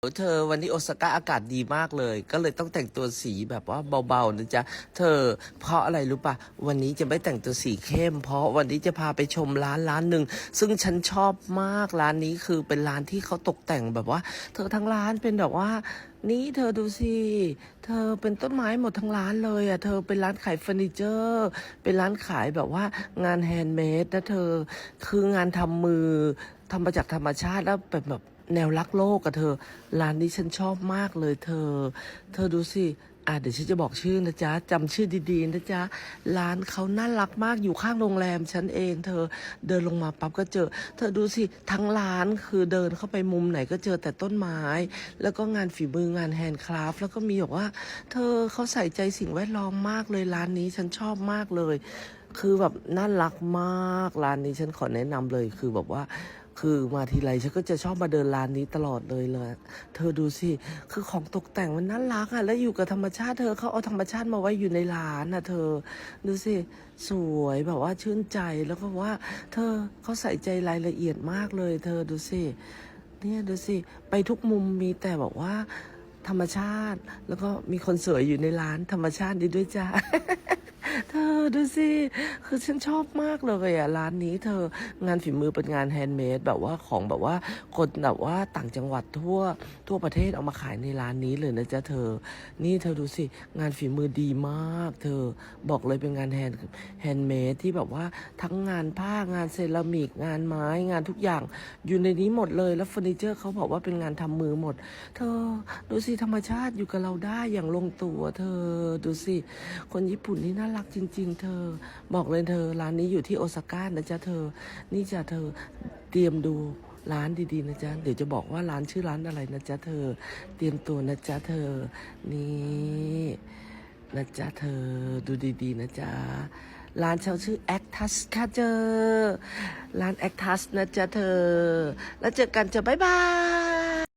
เธอวันนี้โอซาก้าอากาศดีมากเลย ก็เลยต้องแต่งตัวสีแบบว่าเบาๆนะจ๊ะเธอ เพราะอะไรรู้ปะวันนี้จะไม่แต่งตัวสีเข้ม เพราะวันนี้จะพาไปชมร้านร้านหนึ่งซึ่งฉันชอบมากร้านนี้คือเป็นร้านที่เขาตกแต่งแบบว่า เธอทั้งร้านเป็นแบบว่า นี่เธอดูสิเธอเป็นต้นไม้หมดทั้งร้านเลยอะเธอเป็นร้านขายเฟอร์นิเจอร์ เป็นร้านขายแบบว่างานแฮนด์เมดนะเธอคืองานทำมือทำมาจากธรรมชาติแล้วเป็นแบบ แนวรักโลกอะเธอ ร้านนี้ฉันชอบมากเลยเธอ เธอดูสิอะเดี๋ยวฉันจะบอกชื่อนะจ๊ะจำชื่อดีๆนะจ๊ะร้านเขาน่ารักมากอยู่ข้างโรงแรมฉันเอง เธอเดินลงมาปั๊บก็เจอ เธอดูสิทั้งร้านคือเดินเข้าไปมุมไหนก็เจอแต่ต้นไม้ แล้วก็งานฝีมืองานแฮนด์คราฟแล้วก็มีบอกว่า เธอเขาใส่ใจสิ่งแวดล้อมมากเลยร้านนี้ฉันชอบมากเลย คือแบบน่ารักมากร้านนี้ฉันขอแนะนำเลยคือแบบว่า คือมาทีไรฉันก็จะชอบมาเดินร้านนี้ตลอดเลยเลย เธอดูสิ คือของตกแต่งมันน่ารักอะแล้วอยู่กับธรรมชาติเธอเขาเอาธรรมชาติมาไว้อยู่ในร้านอะเธอ ดูสิ สวยแบบว่าชื่นใจ แล้วก็ว่า เธอเขาใส่ใจรายละเอียดมากเลย เธอดูสิ เนี่ยดูสิ ไปทุกมุมมีแต่บอกว่า ธรรมชาติ แล้วก็มีคนสวยอยู่ในร้านธรรมชาติดีด้วยจ้า อดูสิ คือฉันชอบมากเลยอะร้านนี้เธองานฝีมือเป็นงานแฮนด์เมดแบบว่าของแบบว่าคนแบบว่าต่างจังหวัดทั่วทั่วประเทศเอามาขายในร้านนี้เลยนะจ๊ะเธอ นี่เธอดูสิ งานฝีมือดีมาก เธอบอกเลยเป็นงานแฮนด์แฮนด์เมดที่แบบว่าทั้งงานผ้างานเซรามิกงานไม้งานทุกอย่าง อยู่ในนี้หมดเลยแล้วเฟอร์นิเจอร์เขาบอกว่าเป็นงานทำมือหมด เธอดูสิธรรมชาติอยู่กับเราได้อย่างลงตัว เธอดูสิ คนญี่ปุ่นนี่น่ารักจริงๆ เธอ บอกเลยเธอ ร้านนี้อยู่ที่โอซาก้านะจ๊ะเธอ นี่จะเธอเตรียมดูร้านดีๆนะจ๊ะ เดี๋ยวจะบอกว่าร้านชื่อร้านอะไรนะจ๊ะเธอ เตรียมตัวนะจ๊ะเธอ นี่นะจ๊ะเธอ ดูดีๆนะจ๊ะ ร้านเขาชื่อ Actus ค่ะเจอ ร้าน Actus นะจ๊ะเธอ แล้วเจอกันจะบ๊ายบาย